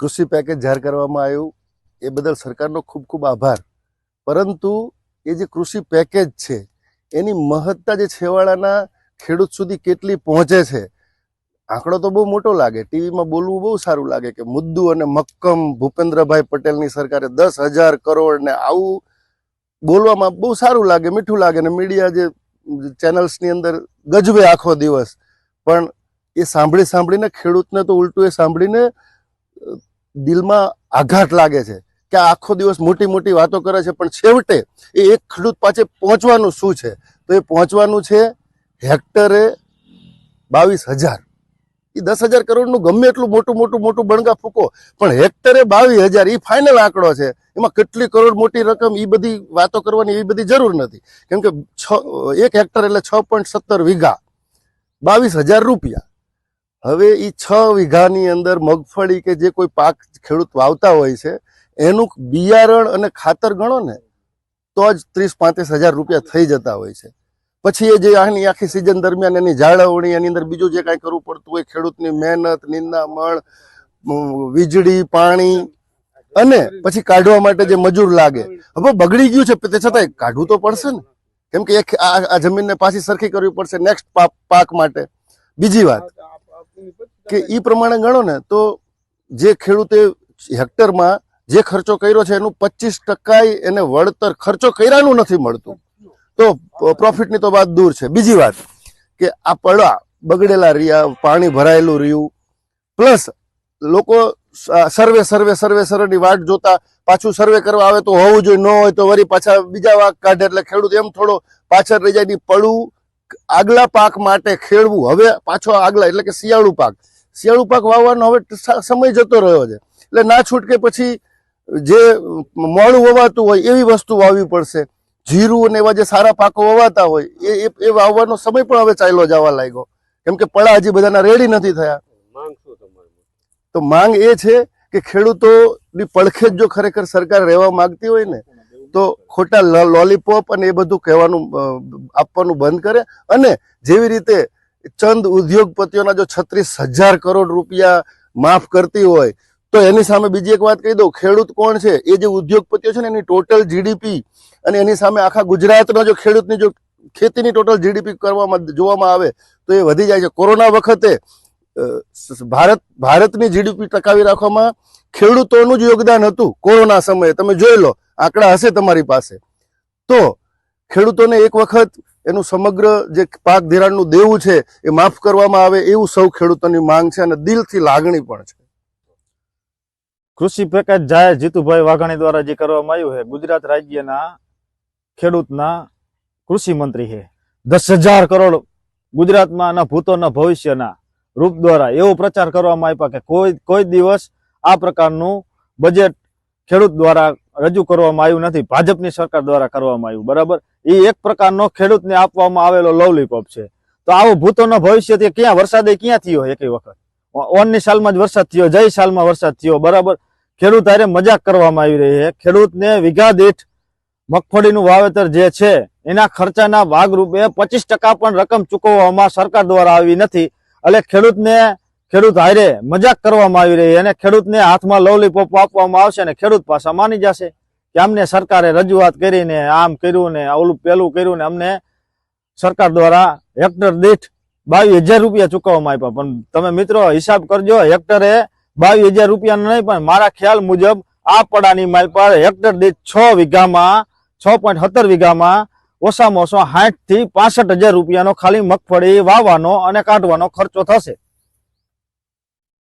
કૃષિ પેકેજ જાહેર કરવામાં આવ્યું. એ બદલ સરકારનો ખૂબ ખૂબ આભાર. પરંતુ એ જે કૃષિ પેકેજ છે, એની મહત્તા જે છેવાડાના ખેડૂત સુધી કેટલી પહોંચે છે, આંકડો તો બહુ મોટો લાગે. ટીવીમાં બોલવું બહુ સારું લાગે કે મુદ્દુ અને મક્કમ ભૂપેન્દ્રભાઈ પટેલની સરકારે દસ હજાર કરોડ ને આવું બોલવામાં બહુ સારું લાગે, મીઠું લાગે ને મીડિયા જે ચેનલ્સની અંદર ગજવે આખો દિવસ. પણ એ સાંભળી સાંભળીને ખેડૂતને તો ઉલટું એ સાંભળીને દિલમાં આઘાત લાગે છે કે આખો દિવસ મોટી મોટી વાતો કરે છે, પણ છેવટે એ એક ખેડૂત પાસે પહોંચવાનું શું છે? તો એ પહોંચવાનું છે હેક્ટરે બાવીસ હજાર. એ દસ હજાર કરોડનું ગમે એટલું મોટું મોટું મોટું બણગા ફૂકો, પણ હેક્ટરે બાવીસ હજાર એ ફાઇનલ આંકડો છે. એમાં કેટલી કરોડ મોટી રકમ એ બધી વાતો કરવાની એવી બધી જરૂર નથી. કેમ કે છ, એક હેક્ટર એટલે છ પોઈન્ટ સત્તર વીઘા. બાવીસ હજાર રૂપિયા. હવે એ છ વીઘાની અંદર મગફળી કે જે કોઈ પાક ખેડૂત વાવતા હોય છે, એનું બિયારણ અને ખાતર ગણો ને, તો જ ત્રીસ પાંત્રીસ હજાર રૂપિયા થઈ જતા હોય છે. પછી એ જે આની આખી સિઝન દરમિયાન એની જાળવણી, એની અંદર બીજું જે કાંઈ કરવું પડતું હોય, ખેડૂતની મહેનત, નિંદામણ વીજળી, પાણી અને પછી કાઢવા માટે જે મજૂર લાગે. હવે બગડી ગયું છે, તે છતાંય કાઢવું તો પડશે ને. કેમ કે એક આ જમીનને પાછી સરખી કરવી પડશે, નેક્સ્ટ પાક માટે. બીજી વાત. કે એ પ્રમાણે ગણો ને તો જે ખેડૂતે હેક્ટરમાં જે ખર્ચો કર્યો છે એનું પચીસ ટકા એને વળતર ખર્ચો કર્યાનું નથી મળતું. તો પ્રોફિટની તો વાત દૂર છે. બીજી વાત કે આ પડવા બગડેલા રહ્યા પાણી ભરાયેલું રહ્યું. પ્લસ લોકો સર્વે સર્વે સર્વે સર્વેની વાટ જોતા પાછું સર્વે કરવા આવે તો હોવું જોઈએ ન હોય તો વરી પાછા બીજા વાક કાઢે એટલે ખેડૂત એમ થોડો પાછળ રહી જાય પડવું આગલા પાક માટે ખેડવું. હવે પાછો આગલા એટલે કે શિયાળુ પાક. શિયાળુ પાક વાવવાનો હવે સમય જતો રહ્યો છે. એટલે ના છૂટકે પછી જે મોડું વવાતું હોય એવી વસ્તુ વાવવી પડશે. જીરું અને એવા જે સારા પાકો વવાતા હોય એ એ- વાવવાનો સમય પણ હવે ચાલ્યો જવા લાગ્યો. કેમ કે પડા હજી બધાના રેડી નથી થયા. તો માંગ એ છે કે ખેડૂતોની પડખે જ જો ખરેખર સરકાર રહેવા માંગતી હોય ને તો ખોટા લોલીપોપ અને એ બધું કહેવાનું આપવાનું બંધ કરે. અને જેવી રીતે ચંદ ઉદ્યોગપતિઓના જો છત્રીસ હજાર કરોડ રૂપિયા માફ કરતી હોય, તો એની સામે બીજી એક વાત કહી દઉં. ખેડૂત કોણ છે? એ જે ઉદ્યોગપતિઓ છે ને, એની ટોટલ જીડીપી અને એની સામે આખા ગુજરાતના જો ખેડૂતની જો ખેતીની ટોટલ જીડીપી કરવામાં, જોવામાં આવે, તો એ વધી જાય છે. કોરોના વખતે ભારત, ભારતની જીડીપી ટકાવી રાખવામાં ખેડૂતોનું જ યોગદાન હતું કોરોના સમયે. તમે જોઈ લો આંકડા હશે તમારી પાસે. તો ખેડૂતોને એક વખત એનું સમગ્ર જે પાક ધિરાણનું દેવું છે એ માફ કરવામાં આવે એવું સૌ ખેડૂતોની માંગ છે અને દિલથી લાગણી પણ છે. કૃષિ પેકેજ જાહેર જીતુભાઈ વાઘાણી દ્વારા જે કરવામાં આવ્યું છે, ગુજરાત રાજ્યના ખેડૂતના કૃષિ મંત્રી છે. દસ હજાર કરોડ ગુજરાતમાં ના ભૂતોના ભવિષ્યના રૂપ દ્વારા એવો પ્રચાર કરવામાં આવ્યો કે કોઈ કોઈ દિવસ આ પ્રકારનું બજેટ ખેડૂત દ્વારા રજૂ કરવામાં આવ્યું નથી, ભાજપની સરકાર દ્વારા કરવામાં આવ્યું, બરાબર? એ એક પ્રકારનો ખેડૂતને આપવામાં આવેલો લોલીપોપ છે. તો આવો ભૂતોનો ભવિષ્ય ક્યાં, વરસાદે ક્યાં થયો એક વખત? ઓનની સાલમાં જ વરસાદ થયો, જય સાલમાં વરસાદ થયો, બરાબર? ખેડૂત હારે મજાક કરવામાં આવી રહી છે. ખેડૂતને વીઘા દીઠ મગફળીનું વાવેતર જે છે, એના ખર્ચાના ભાગરૂપે પચીસ પણ રકમ ચૂકવવામાં સરકાર દ્વારા આવી નથી. એટલે ખેડૂતને ખેડૂત હારે મજાક કરવામાં આવી રહી અને ખેડૂતને હાથમાં લોલીપોપ આપવામાં આવશે અને ખેડૂત પાછા માની જશે કે અમને સરકારે રજૂઆત કરીને આમ કર્યું ને ઓલું પેલું કર્યું ને અમને સરકાર દ્વારા હેક્ટર દીઠ બાવીસ હજાર રૂપિયા ચૂકવવામાં આપ્યા. પણ તમે મિત્રો હિસાબ કરજો, હેક્ટરે બાવીસ હજાર રૂપિયા નહીં, પણ મારા ખ્યાલ મુજબ આ પડાની માલ પર હેક્ટર દીઠ છ વીઘામાં, છ પોઈન્ટ સત્તર વીઘામાં ઓછામાં ઓછો સાઠથી પાસઠ હજાર રૂપિયાનો ખાલી મગફળી વાવવાનો અને કાઢવાનો ખર્ચો થશે.